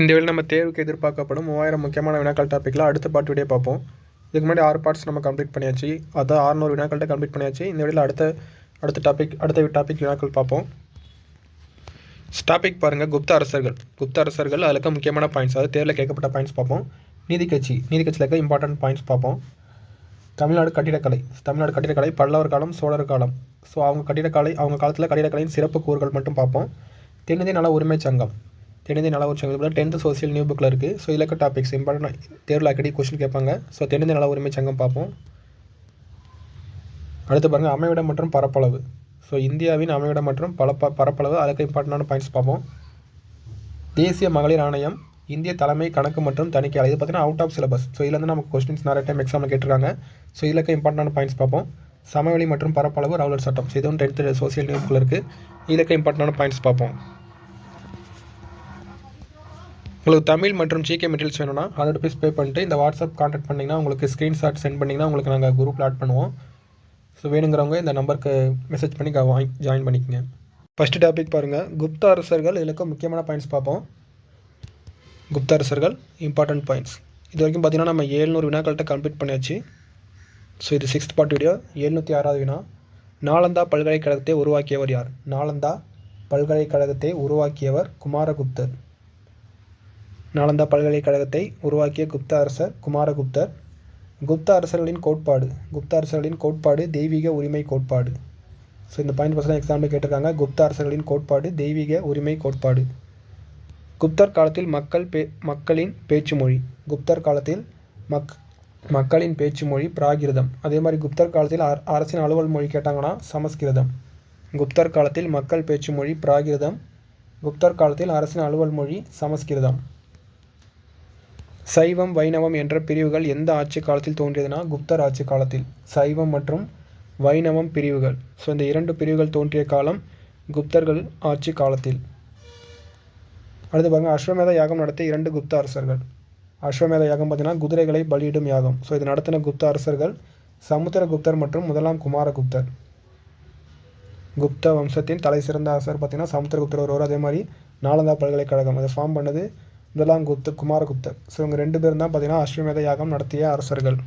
இந்த வேலை நம்ம தேர்வுக்கு எதிர்பார்க்கப்படும் மூவாயிரம் முக்கியமான வினாக்கள் டாப்பிக்கில் அடுத்த பாட்டு வீடியோ பார்ப்போம். இதுக்கு முன்னாடி ஆறு பார்ட்ஸ் நம்ம கம்ப்ளீட் பண்ணியாச்சு. அதான் ஆறுநூறு வினாக்கள்கிட்ட கம்ப்ளீட் பண்ணியாச்சு. இந்த வேலையில் அடுத்த அடுத்த டாபிக் அடுத்த டாபிக் வினாக்கள் பார்ப்போம். டாபிக் பாருங்கள் குப்த அரசர்கள். குப்த அரசர்கள் அதில் இருக்க முக்கியமான பாயிண்ட்ஸ் அதாவது தேர்வில் கேட்கப்பட்ட பாயிண்ட்ஸ் பார்ப்போம். நீதி கட்சி நீதி கட்சியில் இருக்க இம்பார்ட்டன்ட் பாயிண்ட்ஸ் பார்ப்போம். தமிழ்நாடு கட்டிடக்கலை தமிழ்நாடு கட்டிடக்கலை பல்லவர் காலம் சோழர் காலம். ஸோ அவங்க கட்டிடக்கலை அவங்க காலத்தில் கட்டிடக்கலையின் சிறப்பு கூறுகள் மட்டும் பார்ப்போம். தென்னிந்திய நல உரிமை சங்கம். தென்னிந்திய நல உரிமை சங்கம் டென்த்து சோசியல் நியூ புக்கில் இருக்குது ஸோ இலக்க டாபிக்ஸ் இம்பார்ட்டன்ட் தேர்வில் அக்கடி கொஸ்டின் கேட்பாங்க. ஸோ தென்னிந்திய நல உரிமை சங்கம் பார்ப்போம். அடுத்து பாருங்கள் அமைவிடம் மற்றும் பரப்பளவு. ஸோ இந்தியாவின் அமைவிடம் மற்றும் பல ப பரப்பளவு அதுக்கு இம்பார்ட்டண்டான பாயிண்ட்ஸ் பார்ப்போம். தேசிய மகளிர் ஆணையம் இந்திய தலைமை கணக்கு மற்றும் தணிக்கை இது பார்த்தீங்கன்னா அவுட் ஆஃப் சிலபஸ் ஸோ இதுலேருந்து நமக்கு கொஸ்டின்ஸ் நிறைய டைம் எக்ஸாமில் கேட்டிருக்காங்க. ஸோ இதில் இம்பார்ட்டன்டான பாயிண்ட்ஸ் பார்ப்போம். சமவெளி மற்றும் பரப்பளவு ரவுலர் சட்டம். ஸோ இதுவும் டென்த்து சோசியல் நியூஸ்க்குள்ள இருக்குது இதில் இம்பார்ட்டன்டான பாயிண்ட்ஸ் பார்ப்போம். உங்களுக்கு தமிழ் மற்றும் ஜிகே மெட்டீரியல்ஸ் வேணும்னா ஹண்ட்ரட் ருபீஸ் பே பண்ணிட்டு இந்த வாட்ஸ்அப் கான்டாக்ட் பண்ணிங்கன்னா உங்களுக்கு ஸ்க்ரீன்ஷாட் சென்ட் பண்ணிங்கன்னா உங்களுக்கு நாங்கள் குரூப்பில் ஆட் பண்ணுவோம். ஸோ வேணுங்கிறவங்க இந்த நம்பருக்கு மெசேஜ் பண்ணி வாங்கி ஜாயின் பண்ணிக்கங்க. ஃபஸ்ட்டு டாபிக் பாருங்கள் குப்த அரசர்கள் இதில் இருக்க முக்கியமான பாயிண்ட்ஸ் பார்ப்போம். குப்த அரசர்கள் இம்பார்ட்டன்ட் பாயிண்ட்ஸ் இது வரைக்கும் பார்த்திங்கன்னா நம்ம ஏழ்நூறு வினாக்கள்கிட்ட கம்ப்ளீட் பண்ணியாச்சு. ஸோ இது சிக்ஸ்த் பார்ட் வீடியோ எழுநூற்றி ஆறாவது வினா. நாலந்தா பல்கலைக்கழகத்தை உருவாக்கியவர் யார்? நாலந்தா பல்கலைக்கழகத்தை உருவாக்கியவர் குமாரகுப்தர். நாலந்தா பல்கலைக்கழகத்தை உருவாக்கிய குப்த அரசர் குமாரகுப்தர். குப்த அரசர்களின் கோட்பாடு குப்த அரசர்களின் கோட்பாடு தெய்வீக உரிமை கோட்பாடு. ஸோ இந்த பாயிண்ட் பர்சன் எக்ஸாம்பிள் கேட்டிருக்காங்க. குப்த அரசர்களின் கோட்பாடு தெய்வீக உரிமை கோட்பாடு. குப்தர் காலத்தில் மக்கள் பே மக்களின் பேச்சு மொழி குப்தர் காலத்தில் மக் மக்களின் பேச்சு மொழி பிராகிருதம். அதே மாதிரி குப்தர் காலத்தில் அரசின் அலுவல் மொழி கேட்டாங்கன்னா சமஸ்கிருதம். குப்தர் காலத்தில் மக்கள் பேச்சு மொழி பிராகிருதம். குப்தர் காலத்தில் அரசின் அலுவல் மொழி சமஸ்கிருதம். சைவம் வைணவம் என்ற பிரிவுகள் எந்த ஆட்சி காலத்தில் தோன்றியதுன்னா குப்தர் ஆட்சி காலத்தில். சைவம் மற்றும் வைணவம் பிரிவுகள். ஸோ இந்த இரண்டு பிரிவுகள் தோன்றிய காலம் குப்தர்கள் ஆட்சி காலத்தில். அடுத்து பாருங்கள் அஸ்வமேத யாகம் நடத்திய இரண்டு குப்த அரசர்கள். அஸ்வமேத யாகம் பார்த்தீங்கன்னா குதிரைகளை பலியிடும் யாகம். ஸோ இது நடத்தின குப்த அரசர்கள் சமுத்திரகுப்தர் மற்றும் முதலாம் குமாரகுப்தர் குப்த வம்சத்தின் தலை சிறந்த அரசர் பார்த்தீங்கன்னா சமுத்திரகுப்தர் ஒருவர். அதே மாதிரி நாலந்தா பல்கலைக்கழகம். அதை ஃபார்ம் பண்ணது முதலாம் குப்த குமாரகுப்தர் ஸோ இவங்க ரெண்டு பேரும் தான் பார்த்தீங்கன்னா அஸ்வமேத யாகம் நடத்திய அரசர்கள்.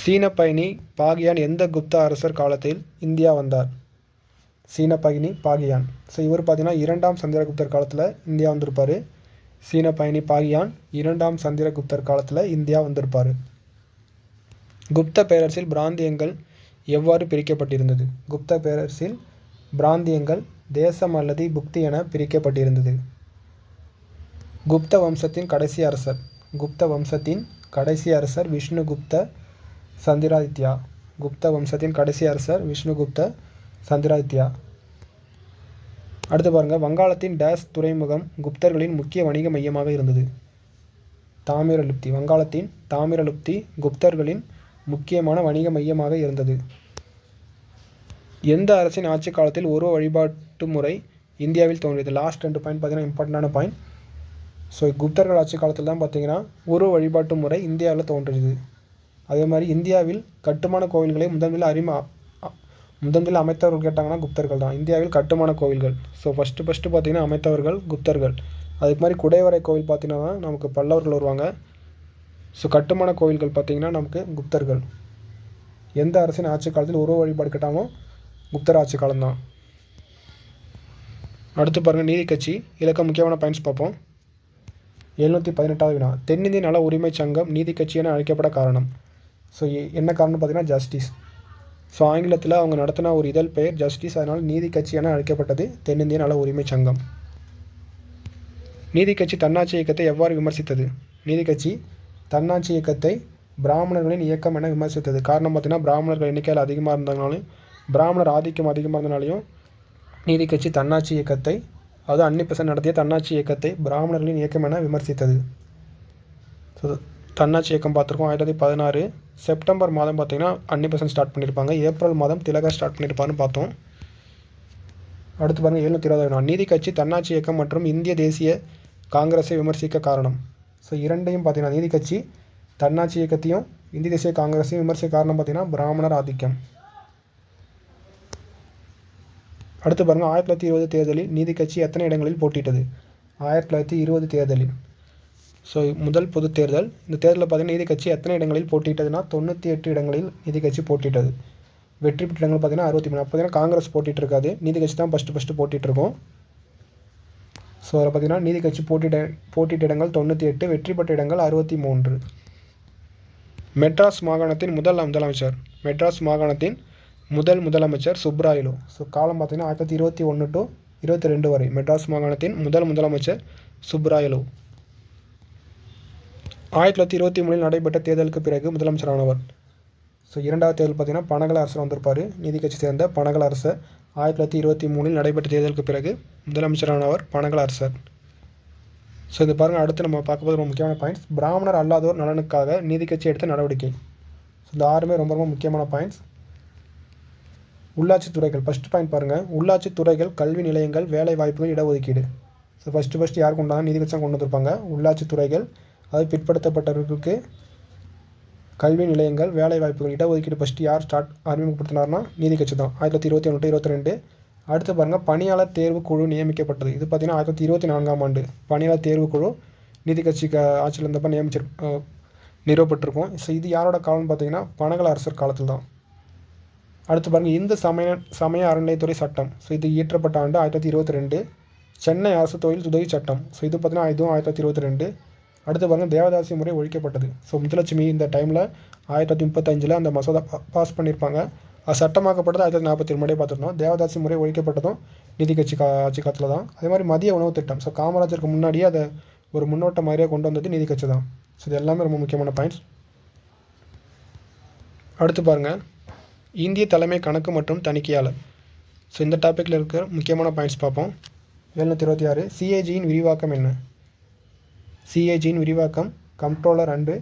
சீன பயணி பாகியான் எந்த குப்த அரசர் காலத்தில் இந்தியா வந்தார்? சீன பயணி பாகியான். ஸோ இவர் பார்த்தீங்கன்னா இரண்டாம் சந்திரகுப்தர் காலத்தில் இந்தியா வந்திருப்பார். சீன பயணி பாகியான் இரண்டாம் சந்திரகுப்தர் காலத்தில் இந்தியா வந்திருப்பார். குப்த பேரரசில் பிராந்தியங்கள் எவ்வாறு பிரிக்கப்பட்டிருந்தது? குப்த பேரரசில் பிராந்தியங்கள் தேசம் அல்லது புக்தி என பிரிக்கப்பட்டிருந்தது. குப்த வம்சத்தின் கடைசி அரசர். குப்த வம்சத்தின் கடைசி அரசர் விஷ்ணுகுப்த சந்திராதித்யா. குப்த வம்சத்தின் கடைசி அரசர் விஷ்ணுகுப்த சந்திராதித்யா. அடுத்து பாருங்கள் வங்காளத்தின் டேஸ் துறைமுகம் குப்தர்களின் முக்கிய வணிக மையமாக இருந்தது. தாமிரலுப்தி. வங்காளத்தின் தாமிரலுப்தி குப்தர்களின் முக்கியமான வணிக மையமாக இருந்தது. எந்த அரசின் ஆட்சி காலத்தில் ஒரு வழிபாட்டு முறை இந்தியாவில் தோன்றியது? லாஸ்ட் ரெண்டு பாயிண்ட் பார்த்தீங்கன்னா இம்பார்ட்டண்டான பாயிண்ட் ஸோ குப்தர்கள் ஆட்சி காலத்தில் தான் பார்த்திங்கன்னா ஒரு வழிபாட்டு முறை இந்தியாவில் தோன்றுது அதே மாதிரி இந்தியாவில் கட்டுமான கோவில்களை முதன்மையில் அறிம முதன்மையில் அமைத்தவர்கள் கேட்டாங்கன்னா குப்தர்கள் தான். இந்தியாவில் கட்டுமான கோவில்கள். ஸோ ஃபஸ்ட்டு ஃபஸ்ட்டு பார்த்திங்கன்னா அமைத்தவர்கள் குப்தர்கள். அதுக்கு மாதிரி குடைவரை கோவில் பார்த்திங்கன்னா நமக்கு பல்லவர்கள் வருவாங்க. ஸோ கட்டுமான கோவில்கள் பார்த்திங்கன்னா நமக்கு குப்தர்கள். எந்த அரசின் ஆட்சி காலத்தில் உருவ வழிபாடு கேட்டாலும் குப்தர் ஆட்சி காலம்தான். அடுத்து பாருங்கள் நீதி கட்சி. இலக்க முக்கியமான பாயிண்ட்ஸ் பார்ப்போம். எழுநூற்றி பதினெட்டாவது வினா. தென்னிந்திய நல உரிமை சங்கம் நீதி கட்சி என அழைக்கப்பட காரணம். ஸோ என்ன காரணம் பார்த்தீங்கன்னா ஜஸ்டிஸ் ஸோ ஆங்கிலத்தில் அவங்க நடத்தின ஒரு இதழ் பெயர் ஜஸ்டிஸ் அதனால் நீதி கட்சி என அழைக்கப்பட்டது தென்னிந்திய நல உரிமை சங்கம். நீதி கட்சி தன்னாட்சி இயக்கத்தை எவ்வாறு விமர்சித்தது? நீதி கட்சி தன்னாட்சி இயக்கத்தை பிராமணர்களின் இயக்கம் என விமர்சித்தது. காரணம் பார்த்தீங்கன்னா பிராமணர்கள் எண்ணிக்கையில் அதிகமாக இருந்ததுனாலையும் பிராமணர் ஆதிக்கம் அதிகமாக இருந்தனாலையும் நீதி கட்சி தன்னாட்சி இயக்கத்தை அதாவது அன்னிப்பசன் நடத்திய தன்னாட்சி இயக்கத்தை பிராமணர்களின் இயக்கம் என விமர்சித்தது. ஸோ தன்னாட்சி இயக்கம் பார்த்துருக்கோம். ஆயிரத்தி பதினாறு செப்டம்பர் மாதம் பார்த்திங்கன்னா அன்னிப்பசன் ஸ்டார்ட் பண்ணியிருப்பாங்க ஏப்ரல் மாதம் திலகா ஸ்டார்ட் பண்ணியிருப்பாருன்னு பார்த்தோம். அடுத்து பாருங்கள் எழுநூற்றி இருபதாயிரம் நீதி கட்சி தன்னாட்சி இயக்கம் மற்றும் இந்திய தேசிய காங்கிரஸை விமர்சிக்க காரணம். ஸோ இரண்டையும் பார்த்தீங்கன்னா நீதி கட்சி தன்னாட்சி இயக்கத்தையும் இந்திய தேசிய காங்கிரஸையும் விமர்சிக்க காரணம் பார்த்தீங்கன்னா பிராமணர் ஆதிக்கம். அடுத்து பாருங்கள் ஆயிரத்தி தொள்ளாயிரத்தி இருபது தேர்தலில் நீதி கட்சி எத்தனை இடங்களில் போட்டியிட்டது? ஆயிரத்தி தொள்ளாயிரத்தி இருபது தேர்தலில். ஸோ முதல் பொது தேர்தல். இந்த தேர்தலில் பார்த்தீங்கன்னா நீதி கட்சி எத்தனை இடங்களில் போட்டியிட்டதுன்னா தொண்ணூற்றி எட்டு இடங்களில் நீதி கட்சி போட்டியிட்டது. வெற்றி பெற்ற இடங்கள் பார்த்தீங்கன்னா அறுபத்தி மூணு அப்போ பார்த்தீங்கன்னா காங்கிரஸ் போட்டிட்டு இருக்காது நீதி கட்சி தான் ஃபஸ்ட்டு ஃபஸ்ட்டு போட்டிட்டு இருக்கோம் ஸோ அதில் பார்த்தீங்கன்னா நீதி கட்சி போட்டியிட போட்டியிட்ட இடங்கள் தொண்ணூற்றி எட்டு வெற்றி பெற்ற இடங்கள் அறுபத்தி மூன்று மெட்ராஸ் மாகாணத்தின் முதல் முதலமைச்சர். மெட்ராஸ் மாகாணத்தின் முதல் முதலமைச்சர் சுப்ராயிலு ஸோ காலம் பார்த்தீங்கன்னா ஆயிரத்தி தொள்ளாயிரத்தி இருபத்தி ஒன்று டு இருபத்தி ரெண்டு வரை மெட்ராஸ் மாகாணத்தின் முதல் முதலமைச்சர் சுப்ராயலு ஆயிரத்தி தொள்ளாயிரத்தி இருபத்தி மூணில் நடைபெற்ற தேர்தலுக்கு பிறகு முதலமைச்சரானவர் ஸோ இரண்டாவது தேர்தல் பார்த்தீங்கன்னா பனகல அரசர் வந்திருப்பார். நீதி கட்சி சேர்ந்த பனகல அரசர். ஆயிரத்தி தொள்ளாயிரத்தி இருபத்தி மூணில் நடைபெற்ற தேர்தலுக்கு பிறகு முதலமைச்சரானவர் பனகல அரசர். ஸோ இது பாருங்கள் அடுத்து நம்ம பார்க்க போது ரொம்ப முக்கியமான பாயிண்ட்ஸ் பிராமணர் அல்லாதோர் நலனுக்காக நீதி கட்சி எடுத்த நடவடிக்கை. ஸோ இந்த ஆறுமே ரொம்ப ரொம்ப முக்கியமான பாயிண்ட்ஸ் உள்ளாட்சி துறைகள். ஃபஸ்ட்டு பாயிண்ட் பாருங்கள் உள்ளாட்சி துறைகள் கல்வி நிலையங்கள் வேலை வாய்ப்புகள் இடஒதுக்கீடு. ஸோ ஃபஸ்ட்டு ஃபஸ்ட்டு யார் கொண்டாங்க வந்தாங்க நீதி கட்சி கொண்டு வந்திருப்பாங்க? உள்ளாட்சி துறைகள். அதாவது பிற்படுத்தப்பட்டவர்களுக்கு கல்வி நிலையங்கள் வேலை வாய்ப்புகள் இடஒதுக்கீடு ஃபஸ்ட்டு யார் ஸ்டார்ட் அறிமுகப்படுத்தினார்னா நீதி கட்சி தான். ஆயிரத்தி தொள்ளாயிரத்தி இருபத்தி ஒன்று இருபத்தி ரெண்டு. அடுத்து பாருங்கள் பணியாளர் தேர்வு குழு நியமிக்கப்பட்டது. இது பார்த்தீங்கன்னா ஆயிரத்தி தொள்ளாயிரத்தி இருபத்தி நான்காம் ஆண்டு. பணியாளர் தேர்வு குழு நீதி கட்சிக்கு ஆட்சியில் இருந்தப்போ நியமிச்சிரு நிறுவப்பட்டிருக்கும். ஸோ இது யாரோட காலம்னு பார்த்தீங்கன்னா பனகல அரசர் காலத்தில் தான் அடுத்து பாருங்கள் இந்து சமய சமய அறநிலையத்துறை சட்டம். ஸோ இது இயற்றப்பட்ட ஆண்டு ஆயிரத்தி தொள்ளாயிரத்தி இருபத்தி ரெண்டு. சென்னை அரசு தொழில் உதவி சட்டம். ஸோ இது பார்த்தீங்கன்னா இதுவும் ஆயிரத்தி தொள்ளாயிரத்தி இருபத்தி ரெண்டு. அடுத்து பாருங்கள் தேவதாசி முறை ஒழிக்கப்பட்டது. ஸோ முத்துலட்சுமி இந்த டைமில் ஆயிரத்தி தொள்ளாயிரத்தி முப்பத்தஞ்சில் அந்த மசோதா பாஸ் பண்ணியிருப்பாங்க. அது சட்டமாக்கப்பட்டது ஆயிரத்தி தொள்ளாயிரத்தி நாற்பத்தி முன்னாடியே பார்த்துருந்தோம். தேவதாசி முறை ஒழிக்கப்பட்டதும் நிதி கட்சி கா ஆட்சி காலத்தில் தான். அதே மாதிரி மதிய உணவு திட்டம். ஸோ காமராஜருக்கு முன்னாடியே அதை ஒரு முன்னோட்ட மாதிரியே கொண்டு வந்தது நிதி கட்சி தான். ஸோ இது எல்லாமே ரொம்ப முக்கியமான பாயிண்ட்ஸ் அடுத்து பாருங்கள் இந்திய தலைமை கணக்கு மற்றும் தணிக்கையாளர். ஸோ இந்த டாப்பிக்கில் இருக்கிற முக்கியமான பாயிண்ட்ஸ் பார்ப்போம். எழுநூற்றி இருபத்தி ஆறு சிஏஜியின் விரிவாக்கம் என்ன? சிஏஜியின் விரிவாக்கம் comptroller and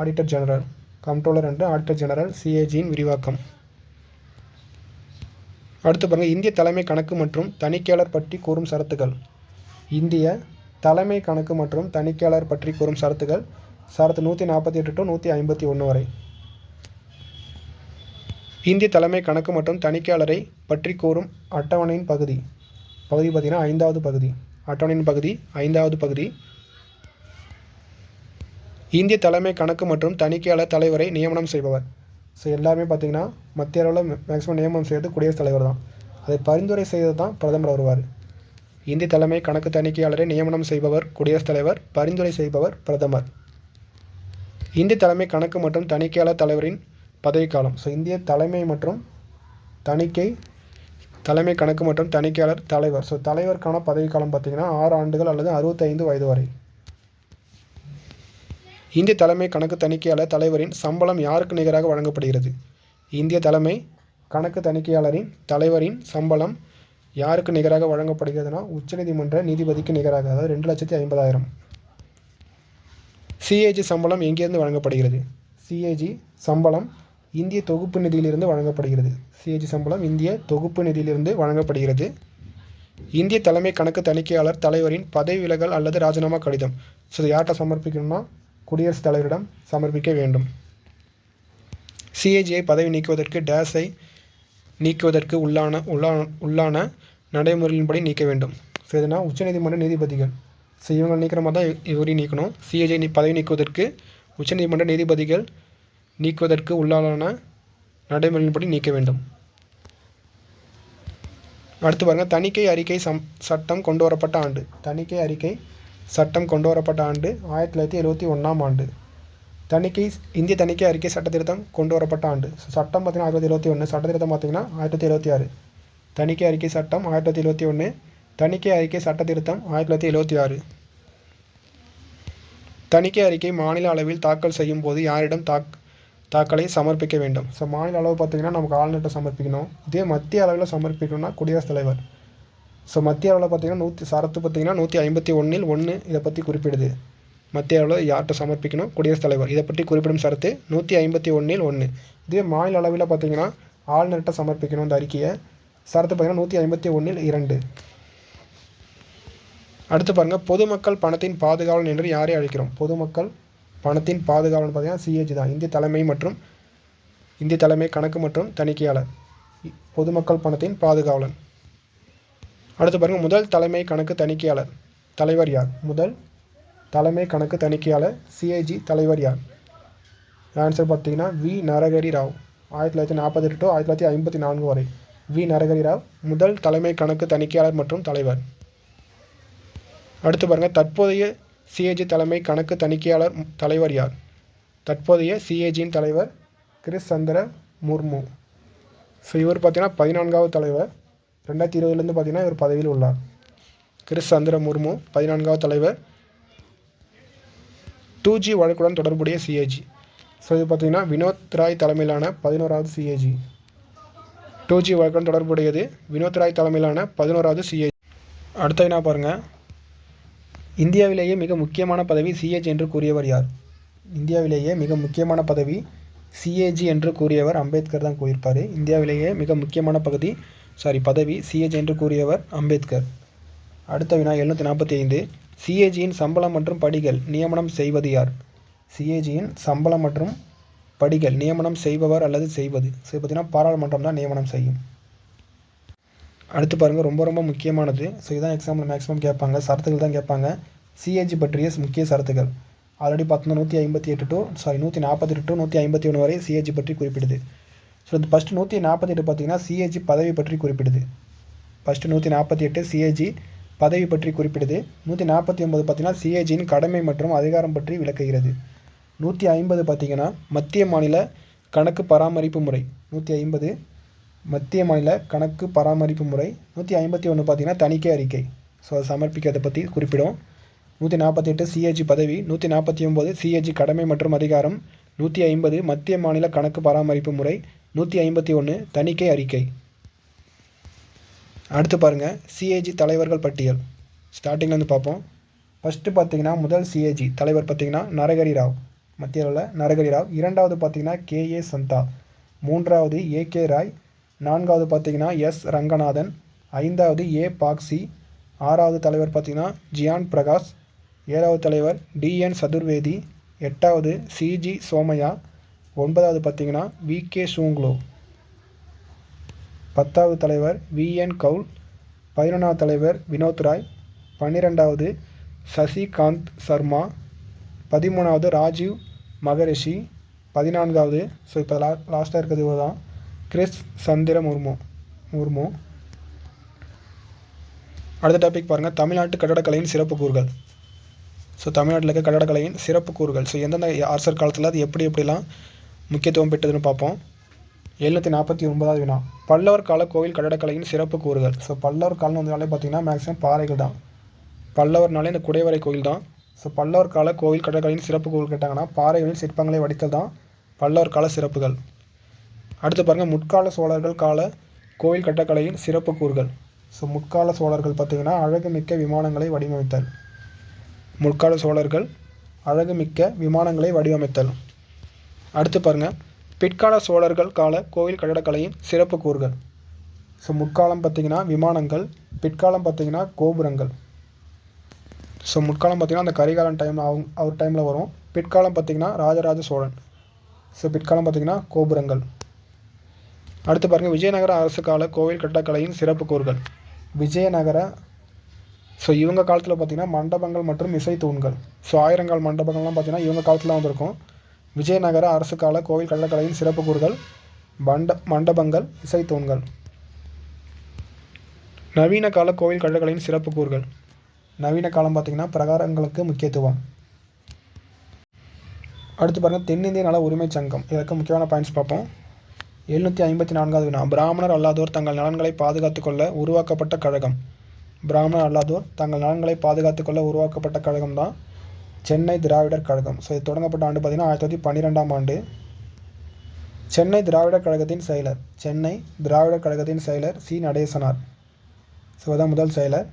auditor general comptroller and auditor general சிஏஜியின் விரிவாக்கம். அடுத்து பாருங்கள் இந்திய தலைமை கணக்கு மற்றும் தணிக்கையாளர் பற்றி கூறும் சரத்துகள். இந்திய தலைமை கணக்கு மற்றும் தணிக்கையாளர் பற்றி கூறும் சரத்துகள் சரத்து நூற்றி நாற்பத்தி எட்டு டு நூற்றி ஐம்பத்தி ஒன்று வரை. இந்திய தலைமை கணக்கு மற்றும் தணிக்கையாளரை பற்றி கூறும் அட்டவணையின் பகுதி. பகுதி பார்த்தீங்கன்னா ஐந்தாவது பகுதி. அட்டவணையின் பகுதி ஐந்தாவது பகுதி. இந்திய தலைமை கணக்கு மற்றும் தணிக்கையாளர் தலைவரை நியமனம் செய்பவர். ஸோ எல்லாருமே பார்த்தீங்கன்னா மத்திய அளவில் மேக்ஸிமம் நியமனம் செய்வது குடியரசுத் தலைவர் தான். அதை பரிந்துரை செய்தது தான் பிரதமர் வருவார். இந்திய தலைமை கணக்கு தணிக்கையாளரை நியமனம் செய்பவர் குடியரசுத் தலைவர் பரிந்துரை செய்பவர் பிரதமர். இந்திய தலைமை கணக்கு மற்றும் தணிக்கையாளர் தலைவரின் பதவிக்காலம். ஸோ இந்திய தலைமை மற்றும் தணிக்கை தலைமை கணக்கு மற்றும் தணிக்கையாளர் தலைவர். ஸோ தலைவருக்கான பதவிக்காலம் பார்த்திங்கன்னா ஆறு ஆண்டுகள் அல்லது அறுபத்தைந்து வயது வரை. இந்திய தலைமை கணக்கு தணிக்கையாளர் தலைவரின் சம்பளம் யாருக்கு நிகராக வழங்கப்படுகிறது? இந்திய தலைமை கணக்கு தணிக்கையாளரின் தலைவரின் சம்பளம் யாருக்கு நிகராக வழங்கப்படுகிறதுனா உச்சநீதிமன்ற நீதிபதிக்கு நிகராக அதாவது ரெண்டு லட்சத்தி ஐம்பதாயிரம். சிஏஜி சம்பளம் எங்கேருந்து வழங்கப்படுகிறது? சிஏஜி சம்பளம் இந்திய தொகுப்பு நிதியிலிருந்து வழங்கப்படுகிறது. சிஏஜி சம்பளம் இந்திய தொகுப்பு நிதியிலிருந்து வழங்கப்படுகிறது. இந்திய தலைமை கணக்கு தணிக்கையாளர் தலைவரின் பதவி விலகல் அல்லது ராஜினாமா கடிதம். ஸோ இது யார்கிட்ட சமர்ப்பிக்கணும்னா குடியரசுத் தலைவரிடம் சமர்ப்பிக்க வேண்டும். சிஏஜியை பதவி நீக்குவதற்கு டேஸை நீக்குவதற்கு உள்ளான உள்ளான உள்ளான நடைமுறையின்படி நீக்க வேண்டும். ஸோ இதுனா உச்சநீதிமன்ற நீதிபதிகள். ஸோ இவங்க நீக்கிற மாதிரி தான் இவரையும் நீக்கணும். சிஏஜி நீ பதவி நீக்குவதற்கு உச்சநீதிமன்ற நீதிபதிகள் நீக்குவதற்கு உள்ளான நடைமுறையின்படி நீக்க வேண்டும். அடுத்து பாருங்க தணிக்கை அறிக்கை சம் சட்டம் கொண்டு வரப்பட்ட ஆண்டு. தணிக்கை அறிக்கை சட்டம் கொண்டு வரப்பட்ட ஆண்டு ஆயிரத்தி தொள்ளாயிரத்தி எழுபத்தி ஒன்றாம் ஆண்டு. தணிக்கை இந்திய தணிக்கை அறிக்கை சட்ட திருத்தம் கொண்டு வரப்பட்ட ஆண்டு. ஸோ சட்டம் பார்த்தீங்கன்னா ஆயிரத்தி தொள்ளாயிரத்தி எழுபத்தி ஒன்று சட்ட திருத்தம் பார்த்தீங்கன்னா ஆயிரத்தி தொள்ளாயிரத்தி எழுபத்தி ஆறு. தணிக்கை அறிக்கை சட்டம் ஆயிரத்தி தொள்ளாயிரத்தி எழுபத்தி ஒன்று தணிக்கை அறிக்கை சட்ட திருத்தம் ஆயிரத்தி தொள்ளாயிரத்தி எழுபத்தி ஆறு. தணிக்கை அறிக்கை மாநில அளவில் தாக்கல் செய்யும் போது யாரிடம் தாக் தாக்கலை சமர்ப்பிக்க வேண்டும். ஸோ மாநில அளவு பார்த்தீங்கன்னா நமக்கு ஆளுநர்கிட்ட சமர்ப்பிக்கணும். இதே மத்திய அளவில் சமர்ப்பிக்கணும்னா குடியரசுத் தலைவர். ஸோ மத்திய அளவில் பார்த்தீங்கன்னா நூற்றி சரத்து பார்த்தீங்கன்னா நூற்றி ஐம்பத்தி ஒன்றில் ஒன்று இதை பற்றி குறிப்பிடுது. மத்திய அளவில் யார்கிட்ட சமர்ப்பிக்கணும்? குடியரசுத் தலைவர். இதை பற்றி குறிப்பிடும் சரத்து நூற்றி ஐம்பத்தி ஒன்றில் ஒன்று இதே மாநில அளவில் பார்த்தீங்கன்னா ஆளுநர்கிட்ட சமர்ப்பிக்கணும் இந்த அறிக்கையை. சரத்து பார்த்தீங்கன்னா நூற்றி ஐம்பத்தி ஒன்றில் இரண்டு. அடுத்து பாருங்கள் பொதுமக்கள் பணத்தின் பாதுகாவலன் என்று யாரை அழைக்கிறோம்? பொதுமக்கள் பணத்தின் பாதுகாவலன் பார்த்தீங்கன்னா சிஏஜி தான். இந்திய தலைமை மற்றும் இந்திய தலைமை கணக்கு மற்றும் தணிக்கையாளர். பொதுமக்கள் பணத்தின் பாதுகாவலன். அடுத்து பாருங்கள் முதல் தலைமை கணக்கு தணிக்கையாளர். தலைவர் யார்? முதல் தலைமை கணக்கு தணிக்கையாளர் சிஏஜி தலைவர் யார்? ஆன்சர் பார்த்தீங்கன்னா வி நரகரி ராவ் ஆயிரத்தி தொள்ளாயிரத்தி நாற்பத்தெட்டு ஆயிரத்தி தொள்ளாயிரத்தி ஐம்பத்தி நான்கு வரை. வி நரகரி ராவ் முதல் தலைமை கணக்கு தணிக்கையாளர் மற்றும் தலைவர். அடுத்து பாருங்கள் தற்போதைய சிஏஜி தலைமை கணக்கு தணிக்கையாளர் தலைவர் யார்? தற்போதைய சிஏஜியின் தலைவர் கிறிஸ் சந்திர முர்மு. ஸோ இவர் பார்த்தீங்கன்னா பதினான்காவது தலைவர். ரெண்டாயிரத்தி இருபதுலேருந்து பார்த்தீங்கன்னா இவர் பதவியில் உள்ளார். கிறிஸ் சந்திர முர்மு பதினான்காவது தலைவர். டூ ஜி வழக்குடன் தொடர்புடைய சிஏஜி. ஸோ இது பார்த்தீங்கன்னா வினோத் ராய் தலைமையிலான பதினோராவது சிஏஜி. டூ ஜி வழக்குடன் தொடர்புடையது வினோத் ராய் தலைமையிலான பதினோராவது சிஏஜி. அடுத்த என்ன பாருங்கள் இந்தியாவிலேயே மிக முக்கியமான பதவி சிஏஜி என்று கூறியவர் யார்? இந்தியாவிலேயே மிக முக்கியமான பதவி சிஏஜி என்று கூறியவர் அம்பேத்கர் தான் கூறியிருப்பார். இந்தியாவிலேயே மிக முக்கியமான பகுதி சாரி பதவி சிஏஜி என்று கூறியவர் அம்பேத்கர். அடுத்த வினா எழுநூற்றி நாற்பத்தி ஐந்து சிஏஜியின் சம்பளம் மற்றும் படிகள் நியமனம் செய்வது யார்? சிஏஜியின் சம்பளம் மற்றும் படிகள் நியமனம் செய்பவர் அல்லது செய்வது? ஸோ பார்த்தீங்கன்னா பாராளுமன்றம் தான் நியமனம் செய்யும். அடுத்து பாருங்கள் ரொம்ப ரொம்ப முக்கியமானது. ஸோ இதான் எக்ஸாமில் மேக்ஸிமம் கேட்பாங்க. சரத்துகள் தான் கேட்பாங்க. சிஏஜி பற்றிய முக்கிய சரத்துகள். ஆல்ரெடி பார்த்தோம்னா நூற்றி ஐம்பத்தி எட்டு டு சாரி நூற்றி நாற்பத்தி எட்டு டு நூற்றி ஐம்பத்தி ஒன்று வரை சிஏஜி பற்றி குறிப்பிடுது. ஸோ இது ஃபஸ்ட்டு நூற்றி நாற்பத்தி எட்டு பார்த்தீங்கன்னா சிஏஜி பதவி பற்றி குறிப்பிடுது. ஃபஸ்ட்டு நூற்றி நாற்பத்தி எட்டு சிஏஜி பதவி பற்றி குறிப்பிடுது. நூற்றி நாற்பத்தி ஒம்பது பார்த்தீங்கன்னா சிஏஜியின் கடமை மற்றும் அதிகாரம் பற்றி விளக்குகிறது. நூற்றி ஐம்பது பார்த்தீங்கன்னா மத்திய மாநில கணக்கு பராமரிப்பு முறை. நூற்றி ஐம்பது மத்திய மாநில கணக்கு பராமரிப்பு முறை நூற்றி ஐம்பத்தி ஒன்று பார்த்தீங்கன்னா தணிக்கை அறிக்கை. ஸோ அதை சமர்ப்பிக்கிறதை பற்றி குறிப்பிடும் நூற்றி நாற்பத்தி எட்டு சிஏஜி பதவி நூற்றி நாற்பத்தி ஒம்பது சிஏஜி கடமை மற்றும் அதிகாரம் நூற்றி ஐம்பது மத்திய மாநில கணக்கு பராமரிப்பு முறை நூற்றி ஐம்பத்தி ஒன்று தணிக்கை அறிக்கை. அடுத்து பாருங்கள் சிஏஜி தலைவர்கள் பட்டியல். ஸ்டார்டிங்லேருந்து பார்ப்போம். ஃபஸ்ட்டு பார்த்தீங்கன்னா முதல் சிஏஜி தலைவர் பார்த்தீங்கன்னா நரகரி ராவ். மத்திய அளவில் நரகரி ராவ். இரண்டாவது பார்த்தீங்கன்னா ஏ சந்தா. மூன்றாவது ஏகே ராய். நான்காவது பார்த்தீங்கன்னா எஸ் ரங்கநாதன். ஐந்தாவது ஏ பாக்சி ஆறாவது தலைவர் பார்த்தீங்கன்னா ஜியான் பிரகாஷ். ஏழாவது தலைவர் டிஎன் சதுர்வேதி. எட்டாவது சிஜி சோமையா. ஒன்பதாவது பார்த்தீங்கன்னா வி கே சூங்லோ. பத்தாவது தலைவர் விஎன் கவுல். பதினொன்றாவது தலைவர் வினோத் ராய். பன்னிரெண்டாவது சசிகாந்த் சர்மா. பதிமூணாவது ராஜீவ் மகரிஷி. பதினான்காவது ஸோ இப்போ லா லாஸ்ட்டாக இருக்கிறது தான் கிறிஸ் சந்திர முர்மு முர்மு. அடுத்த டாபிக் பாருங்கள் தமிழ்நாட்டு கட்டடக்கலையின் சிறப்பு கூறுகள். ஸோ தமிழ்நாட்டில் இருக்க கட்டடக்கலையின் சிறப்பு கூறுகள். ஸோ எந்தெந்த அரசர் காலத்தில் அது எப்படி எப்படிலாம் முக்கியத்துவம் பெற்றதுன்னு பார்ப்போம். எழுநூற்றி நாற்பத்தி ஒன்பதாவது வினா. பல்லவர் கால கோவில் கட்டடக்கலையின் சிறப்பு கூறுகள். ஸோ பல்லவர் காலம் வந்தனாலே பார்த்தீங்கன்னா மேக்ஸிமம் பாறைகள் தான். பல்லவர்னாலே இந்த குடைவரை கோயில் தான். ஸோ பல்லவர் கால கோவில் கட்டடக்கலையின் சிறப்பு கூறுகள் கேட்டாங்கன்னா பாறைகளில் சிற்பங்களை வடித்தல் தான் பல்லவர் கால சிறப்புகள். அடுத்து பாருங்கள் முற்கால சோழர்கள் கால கோவில் கட்டக்கலையின் சிறப்பு கூறுகள். ஸோ முற்கால சோழர்கள் பார்த்தீங்கன்னா அழகுமிக்க விமானங்களை வடிவமைத்தல். முற்கால சோழர்கள் அழகுமிக்க விமானங்களை வடிவமைத்தல். அடுத்து பாருங்கள் பிற்கால சோழர்கள் கால கோவில் கட்டடக்கலையின் சிறப்பு கூறுகள். ஸோ முற்காலம் பார்த்தீங்கன்னா விமானங்கள் பிற்காலம் பார்த்தீங்கன்னா கோபுரங்கள். ஸோ முற்காலம் பார்த்தீங்கன்னா அந்த கரிகாலன் டைம் அவங்க அவர் டைமில் வரும். பிற்காலம் பார்த்தீங்கன்னா ராஜராஜ சோழன். ஸோ பிற்காலம் பார்த்தீங்கன்னா கோபுரங்கள். அடுத்து பாருங்கள் விஜயநகர அரசு கால கோவில் கட்டடக்கலையின் சிறப்பு கூறுகள். விஜயநகர ஸோ இவங்க காலத்தில் பார்த்திங்கன்னா மண்டபங்கள் மற்றும் இசை தூண்கள். ஸோ ஆயிரங்கால் மண்டபங்கள்லாம் பார்த்தீங்கன்னா இவங்க காலத்தில் வந்திருக்கும். விஜயநகர அரசு கால கோவில் கட்டடக்கலையின் சிறப்பு கூறுகள் மண்ட மண்டபங்கள் இசை தூண்கள். நவீன கால கோவில் கட்டடக்கலையின் சிறப்பு கூறுகள். நவீன காலம் பார்த்திங்கன்னா பிரகாரங்களுக்கு முக்கியத்துவம். அடுத்து பாருங்கள் தென்னிந்திய நல உரிமைச் சங்கம். இதற்கு முக்கியமான பாயிண்ட்ஸ் பார்ப்போம். எழுநூற்றி ஐம்பத்தி நான்காவது வினா. பிராமணர் அல்லாதோர் தங்கள் நலன்களை பாதுகாத்துக் கொள்ள உருவாக்கப்பட்ட கழகம். பிராமணர் அல்லாதோர் தங்கள் நலன்களை பாதுகாத்துக் கொள்ள உருவாக்கப்பட்ட கழகம் தான் சென்னை திராவிடர் கழகம். ஸோ இது தொடங்கப்பட்ட ஆண்டு பார்த்தீங்கன்னா ஆயிரத்தி தொள்ளாயிரத்தி பன்னிரெண்டாம் ஆண்டு. சென்னை திராவிடர் கழகத்தின் செயலர் சென்னை திராவிடர் கழகத்தின் செயலர் சி. நடேசனார். ஸோ அதான் முதல் செயலர்.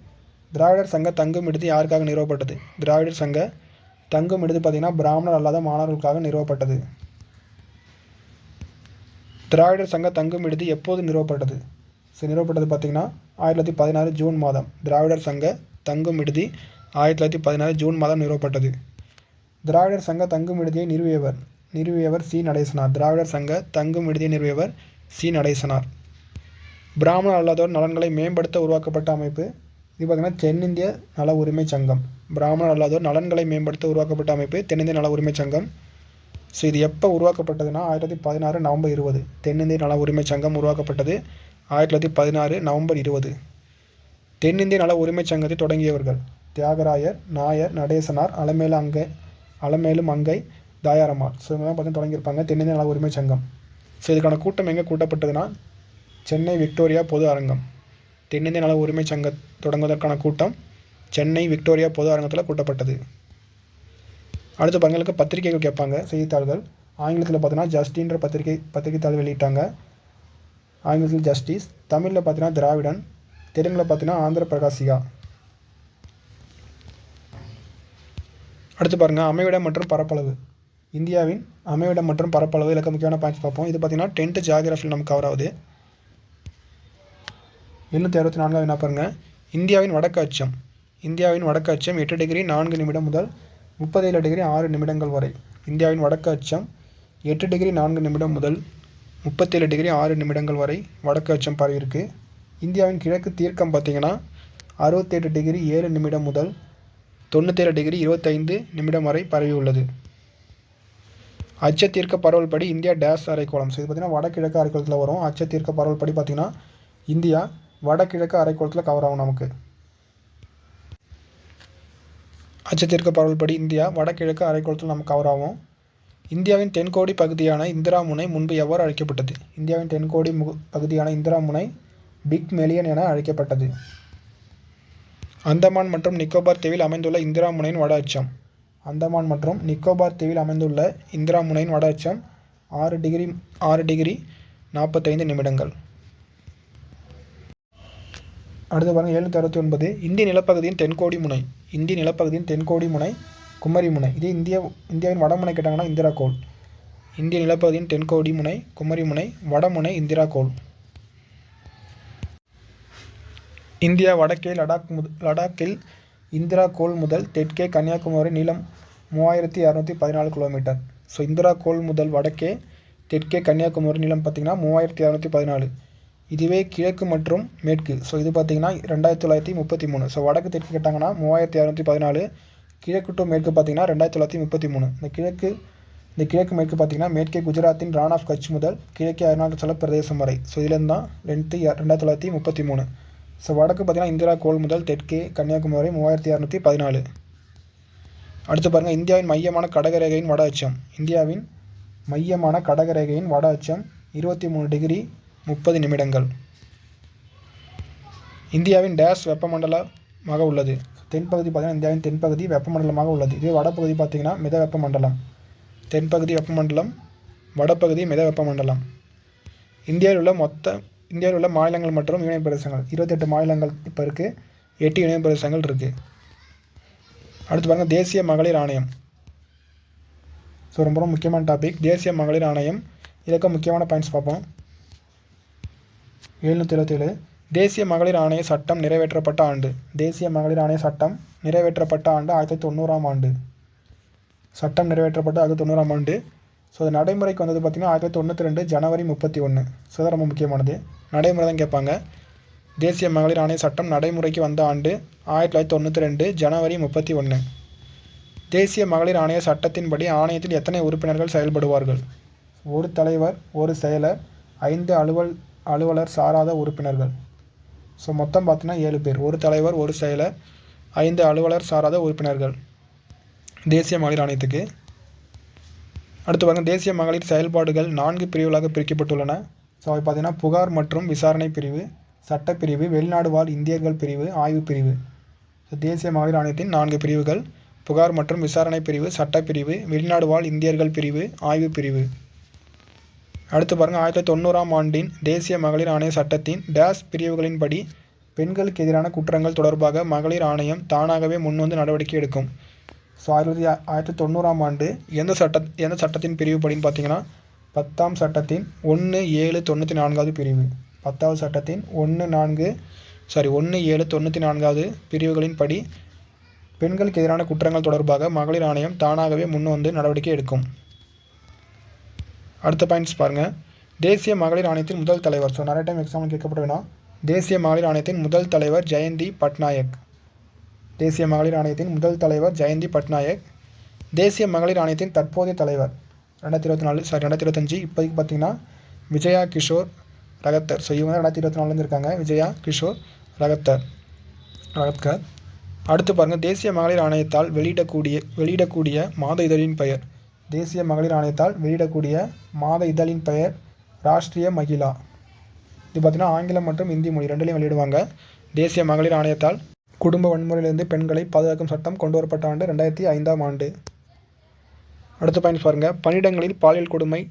திராவிடர் சங்க தங்கும் விடுதி யாருக்காக நிறுவப்பட்டது? திராவிடர் சங்க தங்கும் விடுதி பார்த்தீங்கன்னா பிராமணர் அல்லாத மாணவர்களுக்காக நிறுவப்பட்டது. திராவிடர் சங்க தங்கும் விடுதி எப்போது நிறுவப்பட்டது? ஸோ நிறுவப்பட்டது பார்த்தீங்கன்னா ஆயிரத்தி தொள்ளாயிரத்தி பதினாறு ஜூன் மாதம். திராவிடர் சங்க தங்கும் விடுதி ஆயிரத்தி தொள்ளாயிரத்தி பதினாறு ஜூன் மாதம் நிறுவப்பட்டது. திராவிடர் சங்க தங்கும் விடுதியை நிறுவியவர் நிறுவியவர் சி. நடேசனார். திராவிடர் சங்க தங்கும் விடுதியை நிறுவியவர் சி. நடேசனார். பிராமணர் அல்லாதோர் நலன்களை மேம்படுத்த உருவாக்கப்பட்ட அமைப்பு இது பார்த்திங்கன்னா தென்னிந்திய நல உரிமை சங்கம். பிராமணர் அல்லாதோர் நலன்களை மேம்படுத்த உருவாக்கப்பட்ட அமைப்பு தென்னிந்திய நல உரிமை சங்கம். ஸோ இது எப்போ உருவாக்கப்பட்டதுன்னா ஆயிரத்தி தொள்ளாயிரத்தி பதினாறு நவம்பர் இருபது. தென்னிந்திய நல உரிமை சங்கம் உருவாக்கப்பட்டது ஆயிரத்தி தொள்ளாயிரத்தி பதினாறு நவம்பர் இருபது. தென்னிந்திய நல உரிமை சங்கத்தை தொடங்கியவர்கள் தியாகராயர் நாயர் நடேசனார் அலமேலு அங்கை அலமேலும் அங்கை தாயாரம்மாள். ஸோ இவங்க தான் பார்த்தீங்கன்னா தொடங்கியிருப்பாங்க. தென்னிந்திய நல உரிமை சங்கம். ஸோ இதுக்கான கூட்டம் எங்கே கூட்டப்பட்டதுன்னா சென்னை விக்டோரியா பொது அரங்கம். தென்னிந்திய நல உரிமை சங்க தொடங்குவதற்கான கூட்டம் சென்னை விக்டோரியா பொது அரங்கத்தில் கூட்டப்பட்டது. அடுத்து பங்களுக்கு பத்திரிகைகள் கேட்பாங்க செய்தித்தாள்கள். ஆங்கிலத்தில் பார்த்தீங்கன்னா ஜஸ்டின்ற பத்திரிகை பத்திரிகைத்தாள் வெளியிட்டாங்க. ஆங்கிலத்தில் ஜஸ்டிஸ் தமிழில் பார்த்தீங்கன்னா திராவிடன். தெலுங்கில் பார்த்தீங்கன்னா ஆந்திர பிரகாசிகா. அடுத்து பாருங்கள் அமைவிடம் மற்றும் பரப்பளவு. இந்தியாவின் அமைவிடம் மற்றும் பரப்பளவு இலக்க முக்கியமான பாயிண்ட்ஸ் பார்ப்போம். இது பார்த்தீங்கன்னா டென்த்து ஜியாகிரஃபியில் நமக்கு கவர் ஆகுது. எண்ணூற்றி அறுபத்தி நான்காவது என்ன பாருங்கள் இந்தியாவின் வடக்கு அச்சம். இந்தியாவின் வடக்கு அச்சம் எட்டு டிகிரி நான்கு நிமிடம் முதல் முப்பத்தேழு டிகிரி ஆறு நிமிடங்கள் வரை. இந்தியாவின் வடக்கு அச்சம் எட்டு டிகிரி நான்கு நிமிடம் முதல் முப்பத்தேழு டிகிரி ஆறு நிமிடங்கள் வரை வடக்கு அச்சம் பரவியிருக்கு. இந்தியாவின் கிழக்கு தீர்க்கம் பார்த்தீங்கன்னா அறுபத்தெட்டு டிகிரி ஏழு நிமிடம் முதல் தொண்ணூற்றேழு டிகிரி இருபத்தைந்து நிமிடம் வரை பரவி உள்ளது அச்சத்தீர்க்க பரவல் படி இந்தியா டேஸ் அரைக்கோளம் ஸோ இது பார்த்தீங்கன்னா வடகிழக்கு அரைக்கோளத்தில் வரும். அச்சத்தீர்க்க பரவல் படி பார்த்திங்கன்னா இந்தியா வடகிழக்கு அரைக்கோளத்தில் கவர் ஆகும் நமக்கு. அச்சத்திற்கு பரவல்படி இந்தியா வடகிழக்கு அரைக்கோளத்தில் நமக்கு கவர் ஆகும் இந்தியாவின் தென்கோடி பகுதியான இந்திரா முனை முன்பு எவ்வாறு அழைக்கப்பட்டது? இந்தியாவின் தென்கோடி மு பகுதியான இந்திரா முனை பிக் மெலியன் என அழைக்கப்பட்டது. அந்தமான் மற்றும் நிக்கோபார் தீவில் அமைந்துள்ள இந்திரா முனையின் வட அச்சம். அந்தமான் மற்றும் நிக்கோபார் தீவில் அமைந்துள்ள இந்திரா முனையின் வட அச்சம் ஆறு டிகிரி ஆறு டிகிரி நாற்பத்தைந்து நிமிடங்கள். அடுத்து பாருங்கள் எழுநூற்றி அறுபத்தி ஒன்பது. இந்திய நிலப்பகுதியின் தென்கோடி முனை. இந்திய நிலப்பகுதியின் தென்கோடி முனை குமரி முனை. இது இந்திய இந்தியாவின் வடமுனை கேட்டாங்கன்னா இந்திரா கோல் இந்திய நிலப்பகுதியின் தென்கோடி முனை குமரி முனை வடமுனை இந்திரா கோல் இந்தியா வடக்கே லடாக் முத லடாக்கில் இந்திரா கோல் முதல் தெற்கே கன்னியாகுமரி நீளம் மூவாயிரத்தி இரநூத்தி பதினாலு கிலோமீட்டர். ஸோ இந்திரா கோல் முதல் வடக்கே தெற்கே கன்னியாகுமரி நீளம் பார்த்திங்கன்னா மூவாயிரத்தி இரநூத்தி பதினாலு. இதுவே கிழக்கு மற்றும் மேற்கு. ஸோ இது பார்த்திங்கன்னா ரெண்டாயிரத்தி தொள்ளாயிரத்தி முப்பத்தி மூணு. ஸோ வடக்கு தெற்கு கேட்டாங்கன்னா மூவாயிரத்தி இரநூத்தி பதினாலு கிழக்கு டு மேற்கு பார்த்திங்கன்னா ரெண்டாயிரத்தி தொள்ளாயிரத்தி முப்பத்தி மூணு. இந்த கிழக்கு இந்த கிழக்கு மேற்கு பார்த்திங்கன்னா மேற்கே குஜராத்தின் ரான் ஆஃப் கட்ச் முதல் கிழக்கே அருணாச்சல பிரதேசம் வரை. ஸோ இதுலேருந்து தான் லென்த்து ரெண்டாயிரத்தி தொள்ளாயிரத்தி முப்பத்தி மூணு. ஸோ வடக்கு பார்த்திங்கன்னா இந்திரா கோல் முதல் தெற்கே கன்னியாகுமரி மூவாயிரத்தி இரநூத்தி பதினாலு. அடுத்து பாருங்கள் இந்தியாவின் மையமான கடகரேகையின் வட அச்சம். இந்தியாவின் மையமான கடகரேகையின் வட அச்சம் இருபத்தி மூணு டிகிரி முப்பது நிமிடங்கள். இந்தியாவின் டேஷ் வெப்பமண்டலமாக உள்ளது. தென்பகுதி பார்த்திங்கன்னா இந்தியாவின் தென்பகுதி வெப்பமண்டலமாக உள்ளது. இதே வடப்பகுதி பார்த்திங்கன்னா மித வெப்பமண்டலம் தென்பகுதி வெப்பமண்டலம் வடப்பகுதி மித வெப்பமண்டலம் இந்தியாவில் உள்ள மொத்த இந்தியாவில் உள்ள மாநிலங்கள் மற்றும் யூனியன் பிரதேசங்கள். இருபத்தெட்டு மாநிலங்கள் இப்போ இருக்குது எட்டு யூனியன் பிரதேசங்கள் இருக்குது அடுத்து பாருங்கள் தேசிய மகளிர் ஆணையம். ஸோ ரொம்ப ரொம்ப முக்கியமான டாபிக் தேசிய மகளிர் ஆணையம். இதுக்கு முக்கியமான பாயிண்ட்ஸ் பார்ப்போம். எழுநூற்றி இருபத்தேழு தேசிய மகளிர் ஆணைய சட்டம் நிறைவேற்றப்பட்ட ஆண்டு. தேசிய மகளிர் ஆணைய சட்டம் நிறைவேற்றப்பட்ட ஆண்டு ஆயிரத்தி தொண்ணூறாம் ஆண்டு. சட்டம் நிறைவேற்றப்பட்ட ஆயிரத்தி தொண்ணூறாம் ஆண்டு. ஸோ அது நடைமுறைக்கு வந்தது பார்த்திங்கன்னா ஆயிரத்தி தொண்ணூற்றி ரெண்டு ஜனவரி முப்பத்தி ஒன்று ஸோ ரொம்ப முக்கியமானது. நடைமுறை தான் கேட்பாங்க. தேசிய மகளிர் ஆணைய சட்டம் நடைமுறைக்கு வந்த ஆண்டு ஆயிரத்தி தொள்ளாயிரத்தி தொண்ணூற்றி ரெண்டு ஜனவரி முப்பத்தி ஒன்று தேசிய மகளிர் ஆணைய சட்டத்தின்படி ஆணையத்தில் எத்தனை உறுப்பினர்கள் செயல்படுவார்கள்? ஒரு தலைவர் ஒரு செயலர் ஐந்து அலுவல் அலுவலர் சாராத உறுப்பினர்கள். ஸோ மொத்தம் பார்த்தீங்கன்னா ஏழு பேர். ஒரு தலைவர் ஒரு செயலர் ஐந்து அலுவலர் சாராத உறுப்பினர்கள். தேசிய மகளிர் ஆணையத்துக்கு. அடுத்து பாருங்கள் தேசிய மகளிர் செயல்பாடுகள் நான்கு பிரிவுகளாக பிரிக்கப்பட்டுள்ளன. ஸோ அவை பார்த்தீங்கன்னா புகார் மற்றும் விசாரணை பிரிவு சட்டப்பிரிவு வெளிநாடு வாழ் இந்தியர்கள் பிரிவு ஆய்வு பிரிவு. ஸோ தேசிய மகளிர் ஆணையத்தின் நான்கு பிரிவுகள் புகார் மற்றும் விசாரணை பிரிவு சட்டப்பிரிவு வெளிநாடு வாழ் இந்தியர்கள் பிரிவு ஆய்வு பிரிவு. அடுத்து பாருங்கள் ஆயிரத்தி தொண்ணூறாம் ஆண்டின் தேசிய மகளிர் ஆணைய சட்டத்தின் டேஸ் பிரிவுகளின்படி பெண்களுக்கு எதிரான குற்றங்கள் தொடர்பாக மகளிர் ஆணையம் தானாகவே முன்வந்து நடவடிக்கை எடுக்கும். ஸோ ஆயிரத்தி ஆயிரத்தி தொண்ணூறாம் ஆண்டு எந்த சட்ட எந்த சட்டத்தின் பிரிவு படின்னு பார்த்தீங்கன்னா பத்தாம் சட்டத்தின் ஒன்று ஏழு தொண்ணூற்றி நான்காவது பிரிவு. பத்தாவது சட்டத்தின் ஒன்று நான்கு சாரி ஒன்று ஏழு தொண்ணூற்றி நான்காவது பிரிவுகளின் படி பெண்களுக்கு எதிரான குற்றங்கள் தொடர்பாக மகளிர் ஆணையம் தானாகவே முன்வந்து நடவடிக்கை எடுக்கும். அடுத்த பாயிண்ட்ஸ் பாருங்கள் தேசிய மகளிர் ஆணையத்தின் முதல் தலைவர். ஸோ நிறைய டைம் எக்ஸாம்பிள் கேட்கப்பட வேணாம். தேசிய மகளிர் ஆணையத்தின் முதல் தலைவர் ஜெயந்தி பட்நாயக். தேசிய மகளிர் ஆணையத்தின் முதல் தலைவர் ஜெயந்தி பட்நாயக். தேசிய மகளிர் ஆணையத்தின் தற்போதைய தலைவர் ரெண்டாயிரத்தி இருபத்தி நாலு சாரி ரெண்டாயிரத்தி இருபத்தஞ்சி இப்போதைக்கு பார்த்தீங்கன்னா விஜயா கிஷோர் ரகத்தர். ஸோ இவங்க ரெண்டாயிரத்தி இருபத்தி நாலுலேருந்து இருக்காங்க. விஜயா கிஷோர் ரகத்தர். ரகத்கர். அடுத்து பாருங்கள் தேசிய மகளிர் ஆணையத்தால் வெளியிடக்கூடிய வெளியிடக்கூடிய மாத இதழின் பெயர். தேசிய மகளிர் ஆணையத்தால் வெளியிடக்கூடிய மாத இதழின் பெயர் ராஷ்ட்ரிய மகிழா. இது பார்த்திங்கன்னா ஆங்கிலம் மற்றும் இந்தி மொழி ரெண்டுலையும் வெளியிடுவாங்க. தேசிய மகளிர் ஆணையத்தால் குடும்ப வன்முறையிலிருந்து பெண்களை பாதுகாக்கும் சட்டம் கொண்டு வரப்பட்ட ஆண்டு ரெண்டாயிரத்தி ஐந்தாம் ஆண்டு. அடுத்த பாயிண்ட் பாருங்கள் பணியிடங்களில் பாலியல் கொடுமை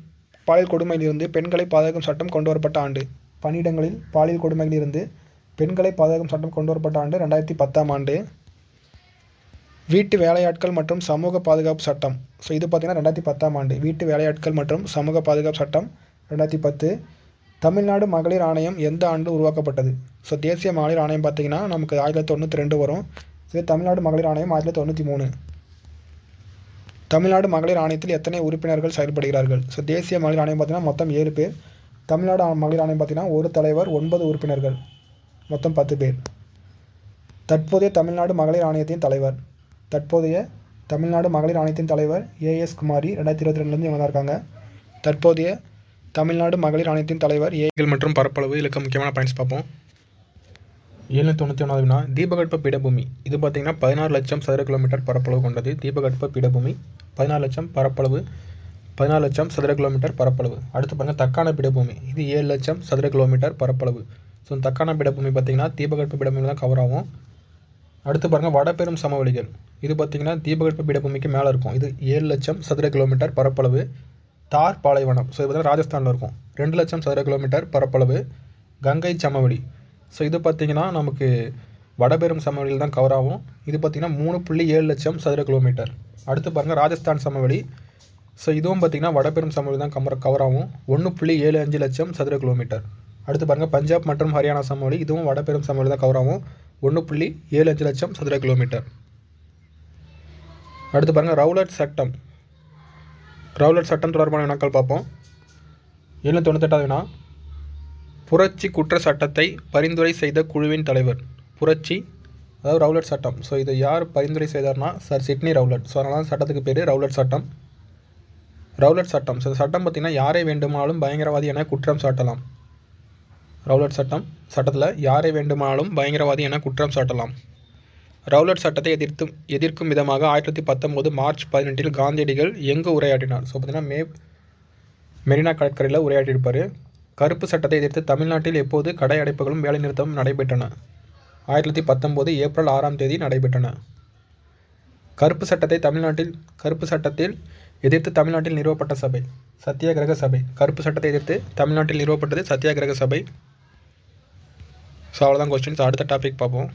பாலியல் கொடுமையிலிருந்து பெண்களை பாதுகாக்கும் சட்டம் கொண்டு வரப்பட்ட ஆண்டு. பணியிடங்களில் பாலியல் கொடுமையிலிருந்து பெண்களை பாதுகாக்கும் சட்டம் கொண்டு வரப்பட்ட ஆண்டு ரெண்டாயிரத்தி பத்தாம் ஆண்டு. வீட்டு வேலையாட்கள் மற்றும் சமூக பாதுகாப்பு சட்டம். ஸோ இது பார்த்திங்கன்னா ரெண்டாயிரத்தி பத்தாம் ஆண்டு. வீட்டு வேலையாட்கள் மற்றும் சமூக பாதுகாப்பு சட்டம் ரெண்டாயிரத்தி பத்து. தமிழ்நாடு மகளிர் ஆணையம் எந்த ஆண்டு உருவாக்கப்பட்டது? ஸோ தேசிய மகளிர் ஆணையம் பார்த்திங்கன்னா நமக்கு ஆயிரத்தி தொள்ளாயிரத்தி தொண்ணூற்றி ரெண்டு வரும். இது தமிழ்நாடு மகளிர் ஆணையம் ஆயிரத்தி தொள்ளாயிரத்தி தொண்ணூற்றி மூணு. தமிழ்நாடு மகளிர் ஆணையத்தில் எத்தனை உறுப்பினர்கள் செயல்படுகிறார்கள்? ஸோ தேசிய மகளிர் ஆணையம் பார்த்தீங்கன்னா மொத்தம் ஏழு பேர். தமிழ்நாடு மகளிர் ஆணையம் பார்த்தீங்கன்னா ஒரு தலைவர் ஒன்பது உறுப்பினர்கள். மொத்தம் பத்து பேர். தற்போதைய தமிழ்நாடு மகளிர் ஆணையத்தின் தலைவர். தற்போதைய தமிழ்நாடு மகளிர் ஆணையத்தின் தலைவர் ஏஎஸ் குமாரி ரெண்டாயிரத்தி இருபத்தி ரெண்டுலேருந்து இவங்க தான் இருக்காங்க. தற்போதைய தமிழ்நாடு மகளிர் ஆணையத்தின் தலைவர் ஏகள் மற்றும் பரப்பளவு இதுக்கு முக்கியமான பாயிண்ட்ஸ் பார்ப்போம். ஏழு தொண்ணூற்றி ஒன்றாவது வினா தீபகற்ப பீடபூமி. இது பார்த்தீங்கன்னா பதினாறு லட்சம் சதுர கிலோமீட்டர் பரப்பளவு கொண்டது. தீபகற்ப பீடபூமி பதினாறு லட்சம் பரப்பளவு பதினாறு லட்சம் சதுர கிலோமீட்டர் பரப்பளவு. அடுத்து பாருங்கள் தக்கான பீடபூமி. இது ஏழு லட்சம் சதுர கிலோமீட்டர் பரப்பளவு. ஸோ தக்கான பீடபூமி பார்த்தீங்கன்னா தீபகற்ப பீடபூமி தான் கவர் ஆகும். அடுத்து பாருங்கள் வடபெரும் சமவெளிகள். இது பார்த்தீங்கன்னா தீபகற்ப பீடபூமிக்கு மேலே இருக்கும். இது ஏழு லட்சம் சதுர கிலோமீட்டர் பரப்பளவு. தார் பாலைவனம். ஸோ இது பார்த்தீங்கன்னா ராஜஸ்தானில் இருக்கும். ரெண்டு லட்சம் சதுர கிலோமீட்டர் பரப்பளவு. கங்கை சமவெளி. ஸோ இது பார்த்தீங்கன்னா நமக்கு வடபெரும் சமவெளியில் தான் கவர் ஆகும். இது பார்த்தீங்கன்னா மூணு புள்ளி ஏழு லட்சம் சதுர கிலோமீட்டர். அடுத்து பாருங்கள் ராஜஸ்தான் சமவெளி. ஸோ இதுவும் பார்த்தீங்கன்னா வடபெரும் சமவெளி தான் கவர் கவர் ஆகும். ஒன்று புள்ளி ஏழு அஞ்சு லட்சம் சதுர கிலோமீட்டர். அடுத்து பாருங்கள் பஞ்சாப் மற்றும் ஹரியானா சமவெளி. இதுவும் வடபெரும் சமவெளி தான் கவர் ஆகும். ஒன்று புள்ளி ஏழு அஞ்சு லட்சம் சதுர கிலோமீட்டர். அடுத்து பாருங்கள் ரவுலட் சட்டம். ரவுலட் சட்டம் தொடர்பான வினாக்கள் பார்ப்போம். எழுநூற்றி தொண்ணூத்தெட்டாவது வினா. புரட்சி குற்ற சட்டத்தை பரிந்துரை செய்த குழுவின் தலைவர். புரட்சி அதாவது ரவுலட் சட்டம். ஸோ இதை யார் பரிந்துரை செய்தார்னா சார் சிட்னி ரவுலட். ஸோ அதனால சட்டத்துக்கு பேர் ரவுலட் சட்டம். ரவுலட் சட்டம். ஸோ இந்த சட்டம் பார்த்திங்கன்னா யாரை வேண்டுமானாலும் பயங்கரவாதி என குற்றம் சாட்டலாம். ரவுலட் சட்டம் சட்டத்தில் யாரை வேண்டுமானாலும் பயங்கரவாதி என குற்றம் சாட்டலாம். ரவுலட் சட்டத்தை எதிர்த்தும் எதிர்க்கும் விதமாக ஆயிரத்தி தொள்ளாயிரத்தி பத்தொம்போது மார்ச் பதினெட்டில் காந்தியடிகள் எங்கு உரையாற்றினார்? ஸோ பார்த்தீங்கன்னா மே மெரினா கடற்கரையில் உரையாற்றியிருப்பார். கருப்பு சட்டத்தை எதிர்த்து தமிழ்நாட்டில் எப்போது கடை அடைப்புகளும் வேலைநிறுத்தமும் நடைபெற்றன? ஆயிரத்தி தொள்ளாயிரத்தி பத்தொம்போது ஏப்ரல் ஆறாம் தேதி நடைபெற்றன. கருப்பு சட்டத்தை தமிழ்நாட்டில் கருப்பு சட்டத்தில் எதிர்த்து தமிழ்நாட்டில் நிறுவப்பட்ட சபை சத்தியாகிரக சபை. கருப்பு சட்டத்தை எதிர்த்து தமிழ்நாட்டில் நிறுவப்பட்டது சத்தியாகிரக சபை. ஸோ அவ்வளோதான் கொஸ்டின்ஸ் அடுத்த டாபிக் பார்ப்போம்.